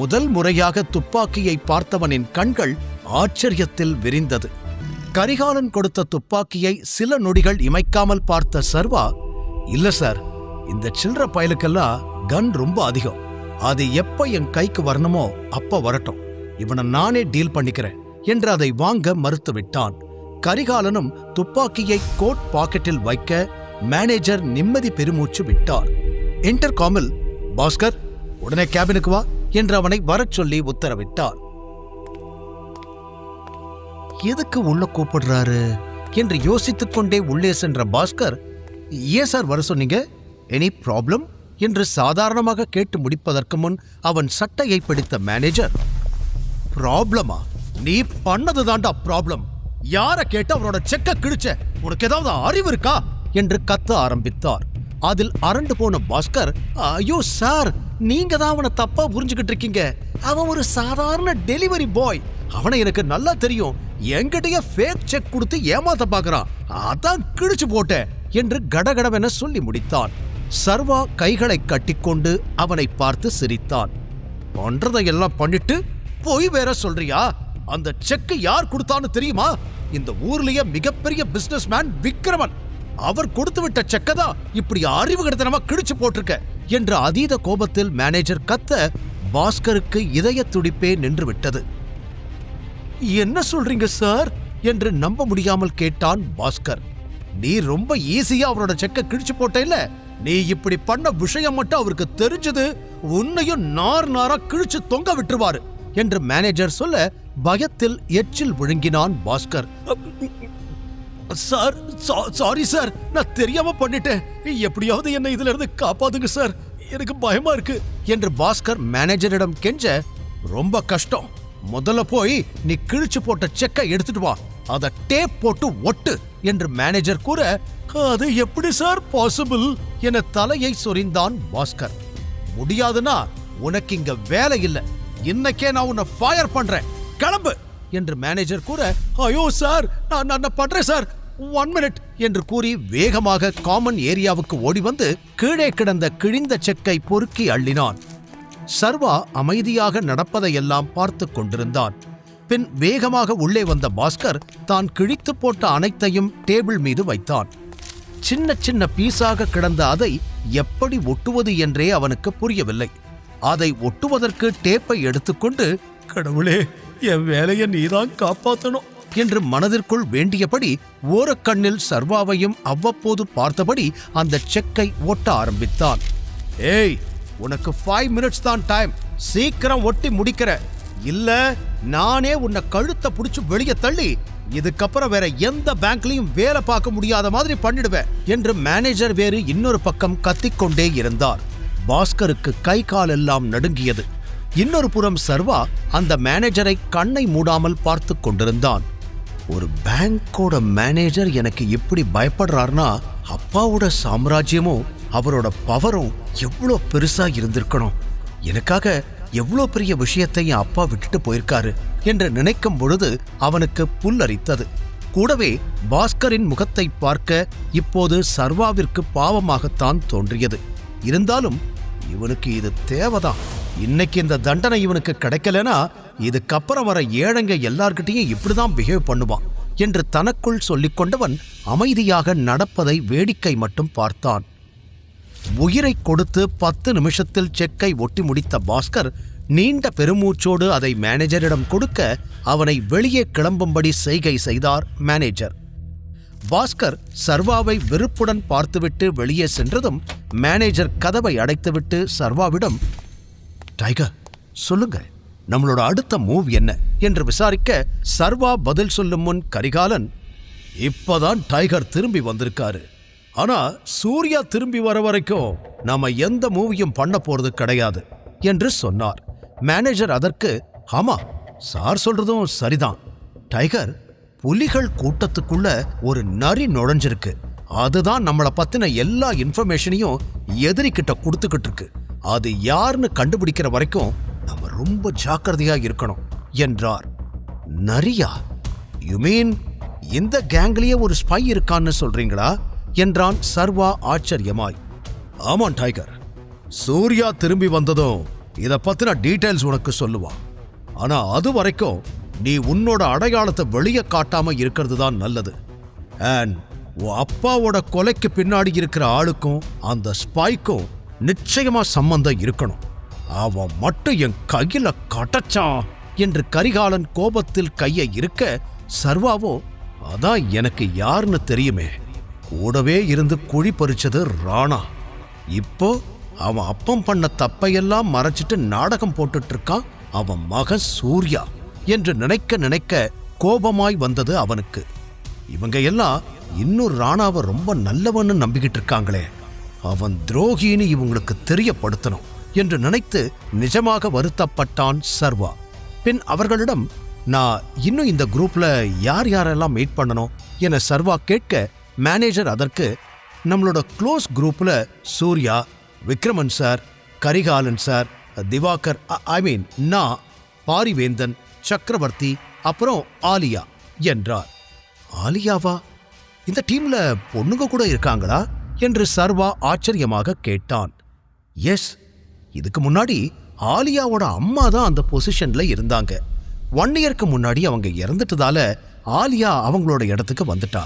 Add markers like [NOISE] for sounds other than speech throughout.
முதல் முறையாக துப்பாக்கியை பார்த்தவனின் கண்கள் ஆச்சரியத்தில் விரிந்தது. கரிகாலன் கொடுத்த துப்பாக்கியை சில நொடிகள் இமைக்காமல் பார்த்த சர்வா இல்ல சார் இந்த சில்லற பயலுக்கெல்லாம் கன் ரொம்ப அதிகம். அது எப்ப என் கைக்கு வரணுமோ அப்ப வரட்டும். இவனை நானே டீல் பண்ணிக்கிறேன் என்று அதை வாங்க மறுத்துவிட்டான். கரிகாலனும் துப்பாக்கியை கோட் பாக்கெட்டில் வைக்க மேனேஜர் நிம்மதி பெருமூச்சு விட்டார் இன்டர்காமில் பாஸ்கர் உடனே கேபினுக்கு வா. என்று அவனை வரச் சொல்லி உத்தரவிட்டார் எதுக்கு உள்ள கூப்பிடுறாரு? என்று யோசித்துக் கொண்டே உள்ளே சென்ற பாஸ்கர் ஏன் சார் வர சொன்னீங்க? எனி ப்ராப்ளம் என்று சாதாரணமாக கேட்டு முடிப்பதற்கு முன் அவன் சட்டையை பிடித்த மேனேஜர் ப்ராப்ளமா நீ பண்ணது தாண்டா ப்ராப்ளம் யாரை கேட்டு அவனோட செக்க கிழிச்ச? உனக்கு ஏதாவது அறிவு இருக்கா? என்று கத்த ஆரம்பித்தார். அதில் அரண்டு போன பாஸ்கர் ஐயோ சார் நீங்க தான் அவனை தப்பா புரிஞ்சுக்கிட்டு இருக்கீங்க. அவன் ஒரு சாதாரண டெலிவரி பாய். அவனை எனக்கு நல்லா தெரியும். என்கிட்டயே ஃபேக் செக் கொடுத்து ஏமாத்த பார்க்கறான் அதான் கிழிச்சு போட்டேன் என்று கடகடவென சொல்லி முடித்தான். சர்வா கைகளை கட்டிக்கொண்டு அவனை பார்த்து சிரித்தான். பண்றதையெல்லாம் பண்ணிட்டு போய் வேற சொல்றியா? அந்த செக் யார் கொடுத்தான்னு தெரியுமா? இந்த ஊர்லயே மிகப்பெரிய பிசினஸ் மேன் விக்ரமன் அவர் கொடுத்து விட்ட செக்க தான் இப்படி அறிவு கடத்தனமா கிழிச்சு போட்டிருக்க என்ற அதீத கோபத்தில் மேனேஜர் கத்த பாஸ்கருக்கு இதய துடிப்பே நின்று விட்டது என்ன சொல்றீங்க சார் என்று நம்ப முடியாமல் கேட்டான் பாஸ்கர். நீ ரொம்ப ஈஸியா அவரோட செக்க கிழிச்சு போட்டேல நீ இப்படி பண்ண விஷயம் மட்டும் அவருக்கு தெரிஞ்சது உன்னையும் நார் நாரா கிழிச்சு தொங்க விட்டுருவாரு என்று மேனேஜர் சொல்ல பயத்தில் எச்சில் விழுங்கினான் பாஸ்கர். Sir sorry sir. நான் தெரியாம பண்ணிட்டேன். எப்படியாவது என்னை இதுல இருந்து காப்பாத்துங்க சார். எனக்கு பயமா இருக்கு. என்று பாஸ்கர் மேனேஜரிடம் கெஞ்ச ரொம்ப கஷ்டம். முதல்ல போய் நீ கிழிச்சு போட்ட செக்கை எடுத்துட்டு வா. அதை டேப் போட்டு ஒட்டு என்று மேனேஜர் கூற அது எப்படி சார் பாசிபிள் என தலையை சொரிந்தான் பாஸ்கர். முடியாதுன்னா உனக்கு இங்க வேலை இல்லை. இன்னைக்கே நான் உன்னை ஃபயர் பண்றேன். கிளம்பு. என்று மேனேஜர் கூற ஐயோ சார் நான் நான் பண்றேன் சார். ஒன் மினிட் என்று கூறி வேகமாக காமன் ஏரியாவுக்கு ஓடி வந்து கீழே கிடந்த கிழிந்த செக்கை பொறுக்கி அள்ளினான். சர்வா அமைதியாக நடப்பதையெல்லாம் பார்த்து கொண்டிருந்தான். பின் வேகமாக உள்ளே வந்த பாஸ்கர் தான் கிழித்து போட்ட அனைத்தையும் டேபிள் மீது வைத்தான். சின்ன சின்ன பீஸாக கிடந்த அதை எப்படி ஒட்டுவது என்றே அவனுக்கு புரியவில்லை. அதை ஒட்டுவதற்கு டேப்பை எடுத்துக்கொண்டு கடவுளே என் வேலையை நீதான் காப்பாற்றணும் என்று மனதிற்குள் வேண்டியபடி ஓரக்கண்ணில் சர்வாவையும் அவ்வப்போது பார்த்தபடி அந்த செக்கை ஒட்ட ஆரம்பித்தான். ஏய் உனக்கு ஃபைவ் மினிட்ஸ் தான் டைம் சீக்கிரம் ஒட்டி முடிக்கிற. இல்ல நானே உன்னை கழுத்தை பிடிச்சி வெளியே தள்ளி இதுக்கப்புறம் வேற எந்த பேங்க்லயும் வேலை பார்க்க முடியாத மாதிரி பண்ணிடுவேன் என்று மேனேஜர் வேறு இன்னொரு பக்கம் கத்திக்கொண்டே இருந்தார். பாஸ்கருக்கு கை கால் எல்லாம் நடுங்கியது. இன்னொரு புறம் சர்வா அந்த மேனேஜரை கண்ணை மூடாமல் பார்த்து கொண்டிருந்தான். ஒரு பேங்கோட மேனேஜர் எனக்கு எப்படி பயப்படுறாருன்னா அப்பாவோட சாம்ராஜ்யமும் அவரோட பவரும் எவ்வளோ பெருசா இருந்திருக்கணும். எனக்காக எவ்வளோ பெரிய விஷயத்தை என் அப்பா விட்டுட்டு போயிருக்காரு என்று நினைக்கும் பொழுது அவனுக்கு புல்லரித்தது. கூடவே பாஸ்கரின் முகத்தை பார்க்க இப்போது சர்வாவிற்கு பாவமாகத்தான் தோன்றியது. இருந்தாலும் இவனுக்கு இது தேவைதான். இன்னைக்கு இந்த தண்டனை இவனுக்கு கிடைக்கலனா இதுக்கப்புறம் வர ஏழைங்க எல்லார்கிட்டையும் இப்படிதான் பிஹேவ் பண்ணுவான் என்று தனக்குள் சொல்லிக்கொண்டவன் அமைதியாக நடப்பதை வேடிக்கை மட்டும் பார்த்தான். உயிரை கொடுத்து பத்து நிமிஷத்தில் செக்கை ஒட்டி முடித்த பாஸ்கர் நீண்ட பெருமூச்சோடு அதை மேனேஜரிடம் கொடுக்க அவனை வெளியே கிளம்பும்படி செய்கை செய்தார் மேனேஜர். பாஸ்கர் சர்வாவை வெறுப்புடன் பார்த்துவிட்டு வெளியே சென்றதும் மேனேஜர் கதவை அடைத்துவிட்டு சர்வாவிடம் டைகர் சொல்லுங்கள். நம்மளோட அடுத்த மூவ் என்ன என்று விசாரிக்க சர்வா பதில் சொல்லும் முன் கரிகாலன் இப்பதான் டைகர் திரும்பி வந்திருக்காரு. ஆனா சூர்யா திரும்பி வர வரைக்கும் நாம எந்த மூவியும் பண்ண போறது கிடையாது என்று சொன்னார். மேனேஜர் அதற்கு ஆமா சார் சொல்றதும் சரிதான். டைகர் புலிகள் கூட்டத்துக்குள்ள ஒரு நரி நுழைஞ்சிருக்கு. அதுதான் நம்மளை பத்தின எல்லா இன்ஃபர்மேஷனையும் எதிரிக்கிட்ட கொடுத்துக்கிட்டு இருக்கு. அது யாருன்னு கண்டுபிடிக்கிற வரைக்கும் ரொம்ப ஜாக்கிரதையா இருக்கணும் என்றார். நரியா யூ மீன் இந்த கேங்லயே ஒரு ஸ்பை இருக்கான்னு சொல்றீங்களா? என்றான் சர்வா ஆச்சரியமாய். ஆமாம் டைகர் சூர்யா திரும்பி வந்ததும் இதை பத்தின டீட்டெயில்ஸ் உனக்கு சொல்லுவான். ஆனா அது வரைக்கும் நீ உன்னோட அடையாளத்தை வெளியே காட்டாம இருக்கிறது தான் நல்லது. அண்ட் உன் அப்பாவோட கொலைக்கு பின்னாடி இருக்கிற ஆளுக்கும் அந்த ஸ்பைக்கும் நிச்சயமா சம்பந்தம் இருக்கணும். அவன் மட்டும் என் கையில கட்டச்சான் என்று கரிகாலன் கோபத்தில் கையை இருக்க சர்வாவோ அதான் எனக்கு யாருன்னு தெரியுமே. கூடவே இருந்து குழி பறிச்சது ராணா. இப்போ அவன் அப்பம் பண்ண தப்பையெல்லாம் மறைச்சிட்டு நாடகம் போட்டுட்டு இருக்கான் அவன் மகன் சூர்யா என்று நினைக்க நினைக்க கோபமாய் வந்தது அவனுக்கு. இவங்க எல்லாம் இன்னும் ராணாவை ரொம்ப நல்லவன்னு நம்பிக்கிட்டு இருக்காங்களே. அவன் துரோகின்னு இவங்களுக்கு தெரியப்படுத்தணும். என்று நினைத்து நிஜமாக வருத்தப்பட்டான் சர்வா. பின் அவர்களிடம் நான் இன்னும் இந்த குரூப்ல யார் யாரெல்லாம் மீட் பண்ணணும்? என சர்வா கேட்க மேனேஜர் அதற்கு நம்மளோட க்ளோஸ் குரூப்ல Surya Vikraman sir Karikalan sir Divakar I mean நான் பாரிவேந்தன் சக்கரவர்த்தி அப்புறம் ஆலியா என்றார். ஆலியாவா? இந்த டீம்ல பொண்ணுங்க கூட இருக்காங்களா? என்று சர்வா ஆச்சரியமாக கேட்டான். எஸ் இதுக்கு முன்னாடி ஆலியாவோட அம்மா தான் அந்த பொசிஷனில் இருந்தாங்க. ஒன் இயர்க்கு முன்னாடி அவங்க இறந்துட்டதால ஆலியா அவங்களோட இடத்துக்கு வந்துட்டா.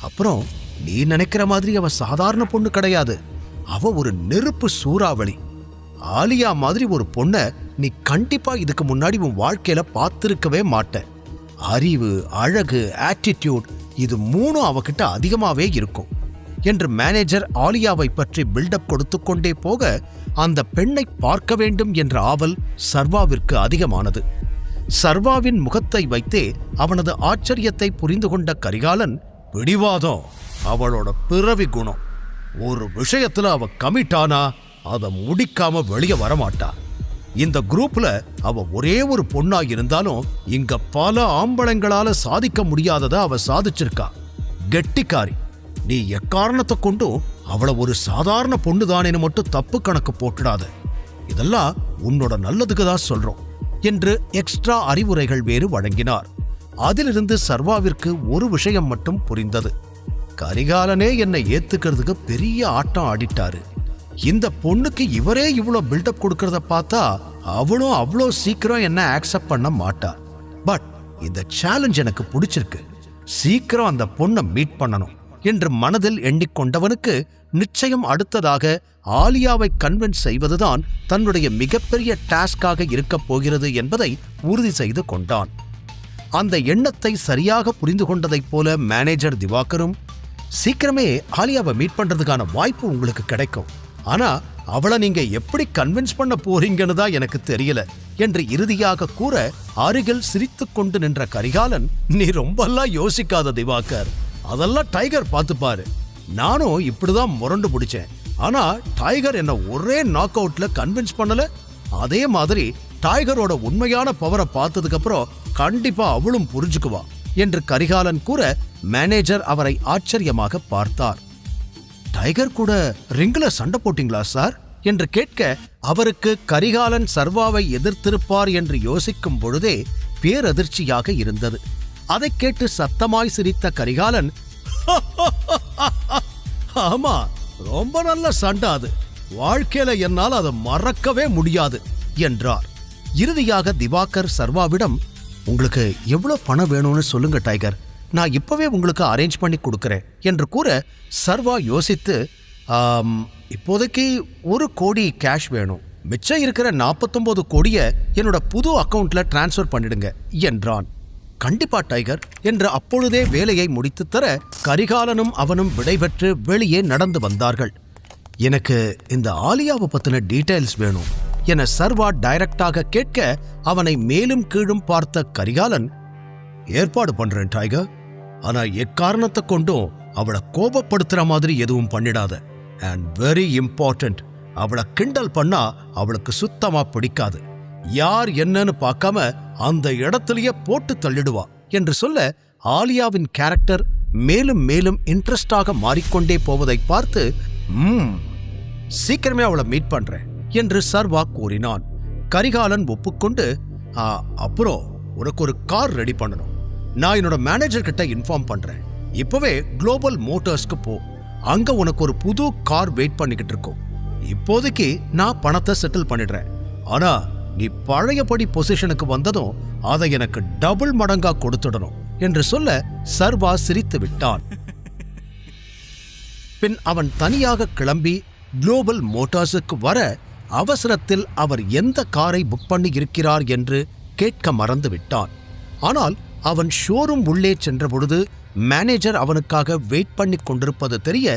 அப்புறம் நீ நினைக்கிற மாதிரி அவ சாதாரண பொண்ணு கிடையாது. அவ ஒரு நெருப்பு சூறாவளி. ஆலியா மாதிரி ஒரு பொண்ணை நீ கண்டிப்பா இதுக்கு முன்னாடி உன் வாழ்க்கையில பார்த்துருக்கவே மாட்ட. அறிவு அழகு ஆட்டிடியூட் இது மூணும் அவகிட்ட அதிகமாகவே இருக்கும். என்று மேனேஜர் ஆலியாவை பற்றி பில்டப் கொடுத்து கொண்டே போக அந்த பெண்ணை பார்க்க வேண்டும் என்ற ஆவல் சர்வாவிற்கு அதிகமானது. சர்வாவின் முகத்தை வைத்தே அவனது ஆச்சரியத்தை புரிந்து கொண்ட கரிகாலன் பிடிவாதம் அவளோட பிறவி குணம். ஒரு விஷயத்துல அவ கமிட் ஆனா அதை முடிக்காம வெளியே வரமாட்டா. இந்த குரூப்ல அவ ஒரே ஒரு பொண்ணா இருந்தாலும் இங்க பல ஆம்பளங்களால சாதிக்க முடியாததை அவ சாதிச்சிருக்கா. கெட்டிக்காரி. நீ எக்காரணத்தை கொண்டும் அவளை ஒரு சாதாரண பொண்ணுதானேன்னு மட்டும் தப்பு கணக்கு போட்டுடாத. இதெல்லாம் உன்னோட நல்லதுக்கு தான் சொல்றோம் என்று எக்ஸ்ட்ரா அறிவுரைகள் வேறு வழங்கினார். அதிலிருந்து சர்வாவிற்கு ஒரு விஷயம் மட்டும் புரிந்தது. கரிகாலனே என்னை ஏத்துக்கிறதுக்கு பெரிய ஆட்டம் ஆடிட்டாரு. இந்த பொண்ணுக்கு இவரே இவ்வளோ பில்டப் கொடுக்கறத பார்த்தா அவளும் அவ்வளோ சீக்கிரம் என்ன ஆக்செப்ட் பண்ண மாட்டா. பட் இந்த சேலஞ்ச் எனக்கு பிடிச்சிருக்கு. சீக்கிரம் அந்த பொண்ணை மீட் பண்ணணும். என்று மனதில் எண்ணிக்கொண்டவனுக்கு நிச்சயம் அடுத்ததாக ஆலியாவை கன்வின்ஸ் செய்வதுதான் தன்னுடைய மிகப்பெரிய டாஸ்காக இருக்கப் போகிறது என்பதை உறுதி செய்து கொண்டான். அந்த எண்ணத்தை சரியாக புரிந்து கொண்டதைப் போல மேனேஜர் திவாகரும் சீக்கிரமே ஆலியாவை மீட் பண்றதுக்கான வாய்ப்பு உங்களுக்கு கிடைக்கும். ஆனா அவளை நீங்க எப்படி கன்வின்ஸ் பண்ண போறீங்கன்னு தான் எனக்கு தெரியல என்று இறுதியாக கூற அருகில் சிரித்துக்கொண்டு நின்ற கரிகாலன் நீ ரொம்பலாம் யோசிக்காத திவாகர். அதெல்லாம் டைகர் பார்த்துப்பாரு. நானும் இப்படிதான் முரண்டு பிடிச்சேன். ஆனா டைகர் என்ன ஒரே நாக் அவுட்ல கன்வின்ஸ் பண்ணல. அதே மாதிரி டைகரோட உண்மையான பவரை பார்த்ததுக்கு அப்புறம் கண்டிப்பா அவளும் புரிஞ்சுக்குவா என்று கரிகாலன் கூற மேனேஜர் அவரை ஆச்சரியமாக பார்த்தார். டைகர் கூட ரிங்ல சண்டை போட்டீங்களா சார்? என்று கேட்க அவருக்கு கரிகாலன் சர்வாவை எதிர்த்திருப்பார் என்று யோசிக்கும் பொழுதே பேரதிர்ச்சியாக இருந்தது. அதைக் கேட்டு சத்தமாய் சிரித்த கரிகாலன் ஆமா ரொம்ப நல்ல சண்டை அது. வாழ்க்கையில என்னால் அதை மறக்கவே முடியாது என்றார். இறுதியாக திவாகர் சர்வாவிடம் உங்களுக்கு எவ்வளவு பணம் வேணும்னு சொல்லுங்க டைகர். நான் இப்பவே உங்களுக்கு அரேஞ்ச் பண்ணி கொடுக்குறேன். என்று கூற சர்வா யோசித்து இப்போதைக்கு ஒரு கோடி கேஷ் வேணும். மிச்சம் இருக்கிற 49 கோடியை என்னோட புது அக்கௌண்ட்ல டிரான்ஸ்ஃபர் பண்ணிடுங்க என்றான். கண்டிப்பா டைகர் என்று அப்பொழுதே வேலையை முடித்து தர கரிகாலனும் அவனும் விடைபெற்று வெளியே நடந்து வந்தார்கள். எனக்கு இந்த ஆலியாவை பத்தின டீட்டெயில்ஸ் வேணும் என சர்வா டைரக்டாக கேட்க அவனை மேலும் கீழும் பார்த்த கரிகாலன் ஏற்பாடு பண்றேன் டைகர். ஆனா எக்காரணத்தை கொண்டும் அவளை கோபப்படுத்துற மாதிரி எதுவும் பண்ணிடாத. அண்ட் வெரி இம்பார்ட்டன்ட் அவளை கிண்டல் பண்ணா அவளுக்கு சுத்தமா பிடிக்காது. யார் என்னன்னு பார்க்காம அந்த இடத்துலயே போட்டு தள்ளிடுவா என்று சொல்ல ஆலியாவின் கேரக்டர் மேலும் மேலும் இன்ட்ரெஸ்டாக மாறிக்கொண்டே போவதை பார்த்து ம் சீக்கிரமே அவளை மீட் பண்றேன் என்று சர்வா கூறினான். கரிகாலன் ஒப்புக்கொண்டு "ஆ, அப்புறம் உனக்கு ஒரு கார் ரெடி பண்ணணும். நான் என்னோட மேனேஜர் கிட்ட இன்ஃபார்ம் பண்றேன். இப்பவே குளோபல் மோட்டார்ஸ்க்கு போ. அங்க உனக்கு ஒரு புது கார் வெயிட் பண்ணிக்கிட்டு இருக்கோம். இப்போதைக்கு நான் பணத்தை செட்டில் பண்ணிடுறேன். ஆனா நீ பழையபடி பொசிஷனுக்கு வந்ததும் அதை எனக்கு டபுள் மடங்கா கொடுத்துடணும் என்று சொல்ல சர்வா சிரித்து விட்டான் [LAUGHS] பின் அவன் தனியாக கிளம்பி குளோபல் மோட்டார்ஸுக்கு வர அவசரத்தில் அவர் எந்த காரை புக் பண்ணி இருக்கிறார் என்று கேட்க மறந்து விட்டான் ஆனால் அவன் ஷோரூம் உள்ளே சென்றபொழுது மேனேஜர் அவனுக்காக வெயிட் பண்ணி கொண்டிருப்பது தெரிய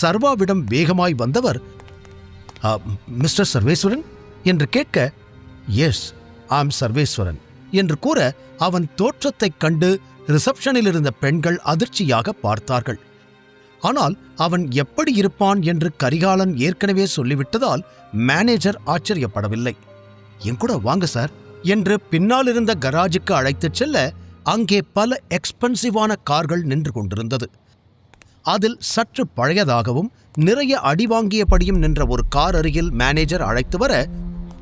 சர்வாவிடம் வேகமாய் வந்தவர் "அ, மிஸ்டர் சர்வேஸ்வரன்? என்று கேட்க எஸ் ஆம் சர்வேஸ்வரன் என்று கூற அவன் தோற்றத்தைக் கண்டு ரிசப்ஷனில் இருந்த பெண்கள் அதிர்ச்சியாக பார்த்தார்கள். ஆனால் அவன் எப்படி இருப்பான் என்று கரிகாலன் ஏற்கனவே சொல்லிவிட்டதால் மேனேஜர் ஆச்சரியப்படவில்லை. என் கூட வாங்க சார் என்று பின்னால் இருந்த கராஜுக்கு அழைத்துச் செல்ல அங்கே பல எக்ஸ்பென்சிவான கார்கள் நின்று கொண்டிருந்தது. அதில் சற்று பழையதாகவும் நிறைய அடி வாங்கியபடியும் நின்ற ஒரு கார் அருகில் மேனேஜர் அழைத்து வர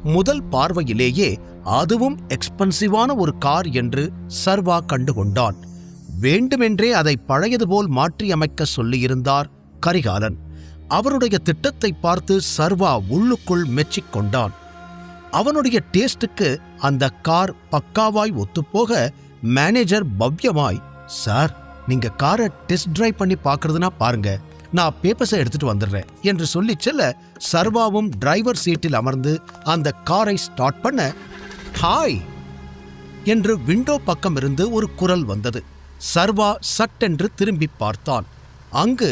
முதல் பார்வையிலேயே அதுவும் எக்ஸ்பென்சிவான ஒரு கார் என்று சர்வா கண்டுகொண்டான். வேண்டுமென்றே அதை பழையது போல் மாற்றியமைக்க சொல்லியிருந்தார் கரிகாலன். அவருடைய திட்டத்தை பார்த்து சர்வா உள்ளுக்குள் மெச்சிக்கொண்டான். அவனுடைய டேஸ்டுக்கு அந்த கார் பக்காவாய் ஒத்துப்போக மேனேஜர் பவ்யமாய் சார் நீங்க காரை டெஸ்ட் டிரைவ் பண்ணி பார்க்கறதுனா பாருங்க. நான் பேப்பர்ஸை எடுத்துட்டு வந்துடுறேன் என்று சொல்லி செல்ல சர்வாவும் டிரைவர் சீட்டில் அமர்ந்து அந்த காரை ஸ்டார்ட் பண்ண ஹாய் என்று விண்டோ பக்கம் இருந்து ஒரு குரல் வந்தது. சர்வா சட்டென்று திரும்பி பார்த்தான். அங்கு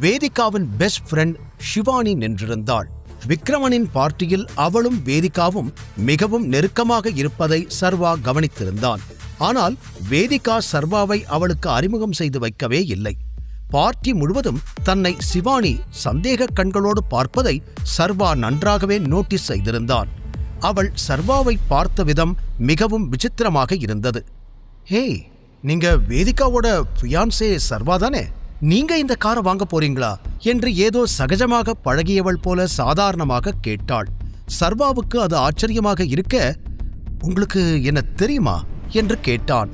வேதிகாவின் பெஸ்ட் ஃப்ரெண்ட் ஷிவானி நின்றிருந்தாள் விக்ரமனின் பார்ட்டியில் அவளும் வேதிகாவும் மிகவும் நெருக்கமாக இருப்பதை சர்வா கவனித்திருந்தான். ஆனால் வேதிகா சர்வாவை அவளுக்கு அறிமுகம் செய்து வைக்கவே இல்லை. பார்ட்டி முழுவதும் தன்னை சிவானி சந்தேக கண்களோடு பார்ப்பதை சர்வா நன்றாகவே நோட்டீஸ் செய்திருந்தான். அவள் சர்வாவை பார்த்த விதம் மிகவும் விசித்திரமாக இருந்தது. ஹேய் நீங்க வேதிகாவோட ஃபியான்சே சர்வா தானே? நீங்க இந்த காரை வாங்க போறீங்களா? என்று ஏதோ சகஜமாக பழகியவள் போல சாதாரணமாக கேட்டாள். சர்வாவுக்கு அது ஆச்சரியமாக இருக்க உங்களுக்கு என்ன தெரியுமா? என்று கேட்டான்.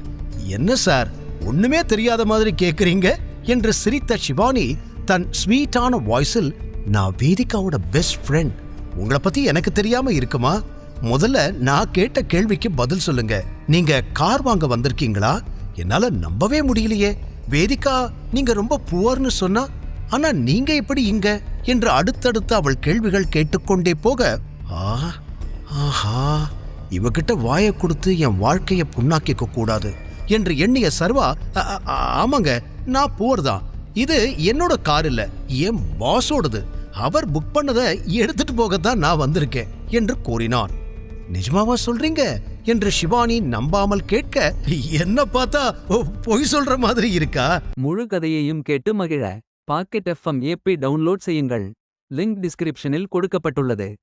என்ன சார் ஒண்ணுமே தெரியாத மாதிரி கேட்குறீங்க என்று சிரித்த ஷிவானி தன் ஸ்வீட்டான வாய்ஸில் நான் வேதிகாவோட பெஸ்ட் ஃப்ரெண்ட் உங்களை பத்தி எனக்கு தெரியாம இருக்குமா? முதல்ல நான் கேட்ட கேள்விக்கு பதில் சொல்லுங்க. நீங்க கார் வாங்க வந்திருக்கீங்களா? என்னால நம்பவே முடியலையே. வேதிகா நீங்க ரொம்ப புவர்னு சொன்னா ஆனா நீங்க எப்படி இங்க? என்று அடுத்தடுத்து அவள் கேள்விகள் கேட்டுக்கொண்டே போக ஆ ஆஹா. இவகிட்ட வாயை கொடுத்து என் வாழ்க்கையை புண்ணாக்கிக்க கூடாது. என்று எண்ணிய சர்வா ஆமாங்க நான் புவர் தான் இது என்னோட கார் இல்ல என் பாஸோடது. அவர் புக் பண்ணதை எடுத்துட்டு போகத்தான் நான் வந்திருக்கேன் என்று கூறினான் நிஜமாவா சொல்றீங்க? என்று சிவானி நம்பாமல் கேட்க என்ன பார்த்தா ஓ, பொய் சொல்ற மாதிரி இருக்கா? முழு கதையையும் கேட்டு மகிழ. பாக்கெட் எஃப்எம் ஏபி டவுன்லோட் செய்யுங்கள். லிங்க் டிஸ்கிரிப்ஷனில் கொடுக்கப்பட்டுள்ளது.